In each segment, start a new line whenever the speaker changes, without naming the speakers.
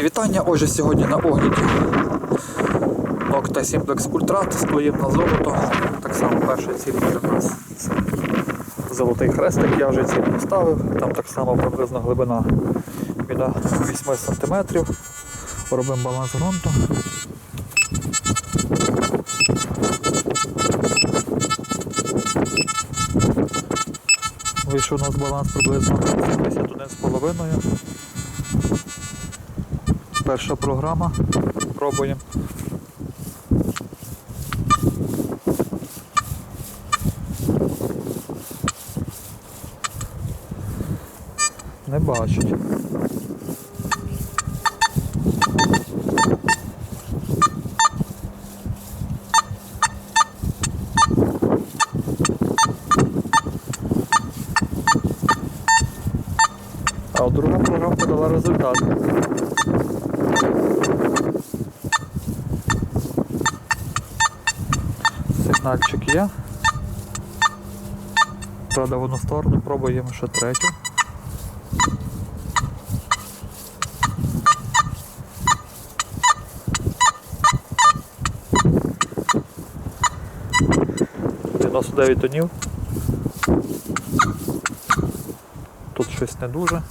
Мої вітання. Отже, сьогодні на огляді Nocta Simplex Ultra тестуємо на золото. Так само перша ціль в нас золотий хрестик, я вже ціль поставив. Там так само приблизно глибина біля 8 см. Робимо баланс ґрунту. Вийшов у нас баланс приблизно 71,5. Перша програма. Пробуємо. Не бачить. А друга програмка дала результат. Сигнальчик є. Правда, одну сторону пробуємо ще третю. Дев'яносто дев'ять тонів. Тут щось не дуже.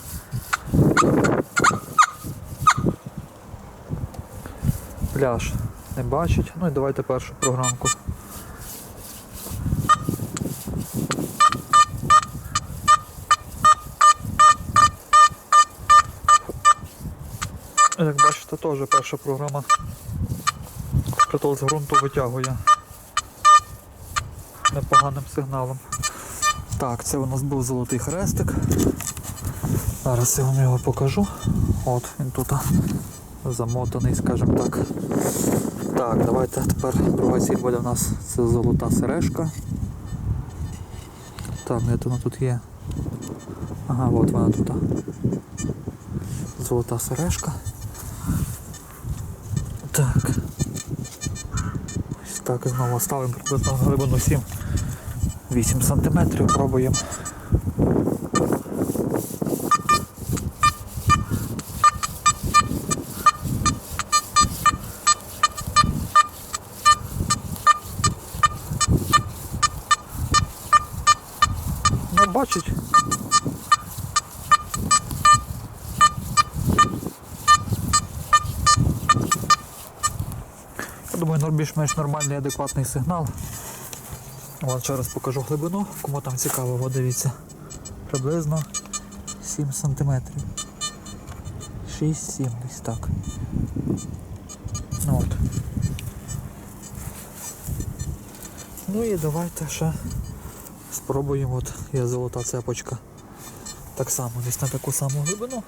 Пляж не бачить. Ну і давайте першу програмку. Як бачите, теж перша програма притул з ґрунту витягує непоганим сигналом. Так, це у нас був золотий хрестик. Зараз я вам його покажу. От він тут замотаний, скажімо так. Так, давайте тепер друга ціль буде в нас це золота сережка. Так, де вона тут є? Ага, от вона тут. Золота сережка. Так. Ось так і знову ставимо приблизно глибину 7-8 см, пробуємо. Ну, бачить. Я думаю, більш-менш нормальний адекватний сигнал. От ще раз покажу глибину, кому там цікаво, от дивіться. Приблизно 7 см. 6-7 десь так. Ну, от. Ну і давайте ще спробуємо. От є золота цепочка. Так само, десь на таку саму глибину.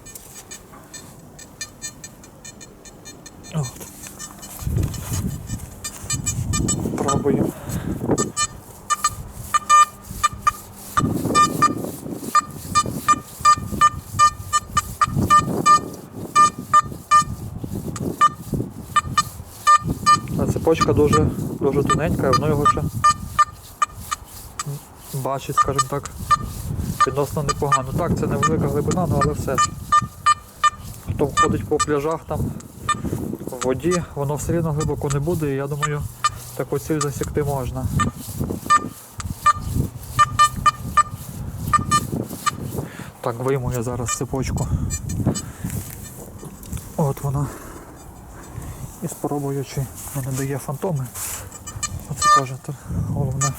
От. Пробуємо. Цепочка дуже, дуже тоненька, воно його ще бачить, скажімо так, відносно непогано. Так, це невелика глибина, ну але все. Хто ходить по пляжах там в воді, воно все рівно глибоко не буде, і я думаю, таку ціль засікти можна. Так, вийму я зараз цепочку. От вона. І спробую, чи не дає фантоми. Оце теж головне.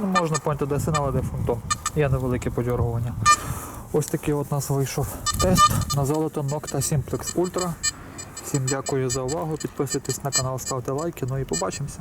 Ну, можна поняти, де але де фантом. Є невелике подергування. Ось такий от у нас вийшов тест на золото Nocta Simplex Ultra. Всім дякую за увагу. Підписуйтесь на канал, ставте лайки. Ну і побачимося.